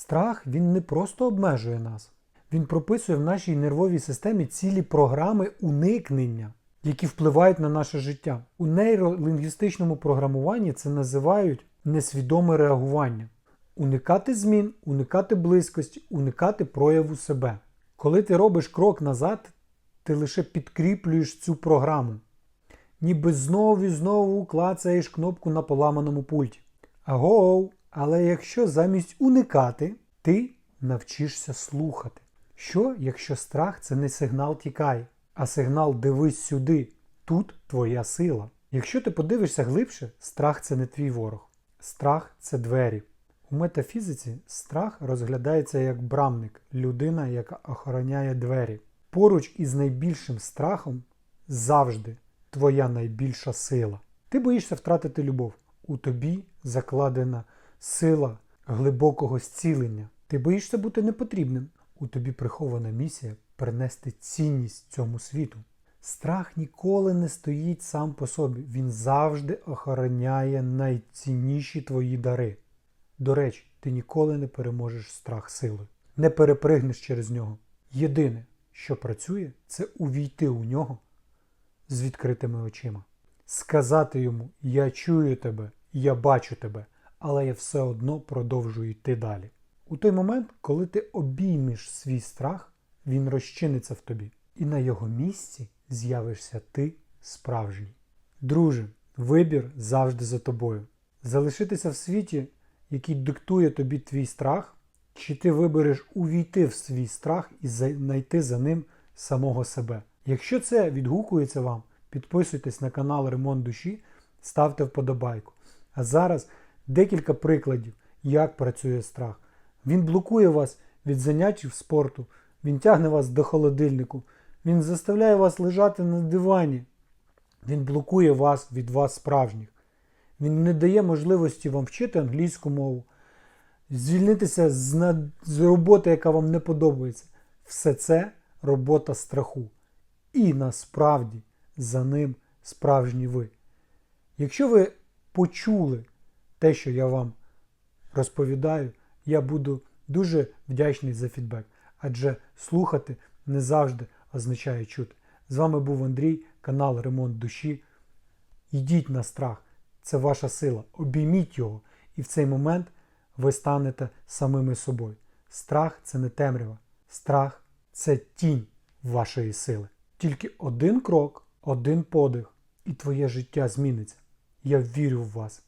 Страх він не просто обмежує нас, він прописує в нашій нервовій системі цілі програми уникнення, які впливають на наше життя. У нейролінгвістичному програмуванні це називають несвідоме реагування. Уникати змін, уникати близькості, уникати прояву себе. Коли ти робиш крок назад, ти лише підкріплюєш цю програму. Ніби знову і знову клацаєш кнопку на поламаному пульті. Агоу! Але якщо замість уникати, ти навчишся слухати. Що, якщо страх це не сигнал тікай, а сигнал дивись сюди, тут твоя сила. Якщо ти подивишся глибше, страх це не твій ворог. Страх це двері. У метафізиці страх розглядається як брамник, людина, яка охороняє двері. Поруч із найбільшим страхом завжди твоя найбільша сила. Ти боїшся втратити любов. У тобі закладена сила глибокого зцілення. Ти боїшся бути непотрібним. У тобі прихована місія принести цінність цьому світу. Страх ніколи не стоїть сам по собі, він завжди охороняє найцінніші твої дари. До речі, ти ніколи не переможеш страх силою, не перепригнеш через нього. Єдине, що працює, це увійти у нього з відкритими очима. Сказати йому: Я чую тебе, я бачу тебе, але я все одно продовжую йти далі. У той момент, коли ти обіймеш свій страх, він розчиниться в тобі, і на його місці з'явишся ти справжній. Друже, вибір завжди за тобою. Залишитися в світі, який диктує тобі твій страх, чи ти вибереш увійти в свій страх і знайти за ним самого себе. Якщо це відгукується вам, підписуйтесь на канал Ремонт Душі, ставте вподобайку. А зараз декілька прикладів, як працює страх. Він блокує вас від занять спорту, він тягне вас до холодильнику, він заставляє вас лежати на дивані, він блокує вас від вас справжніх. Він не дає можливості вам вчити англійську мову, звільнитися з роботи, яка вам не подобається. Все це робота страху. І насправді за ним справжні ви. Якщо ви почули те, що я вам розповідаю, я буду дуже вдячний за фідбек, адже слухати не завжди означає чути. З вами був Андрій, канал Ремонт Душі. Йдіть на страх, це ваша сила. Обійміть його, і в цей момент ви станете самими собою. Страх це не темрява. Страх це тінь вашої сили. Тільки один крок, один подих, і твоє життя зміниться. Я вірю в вас.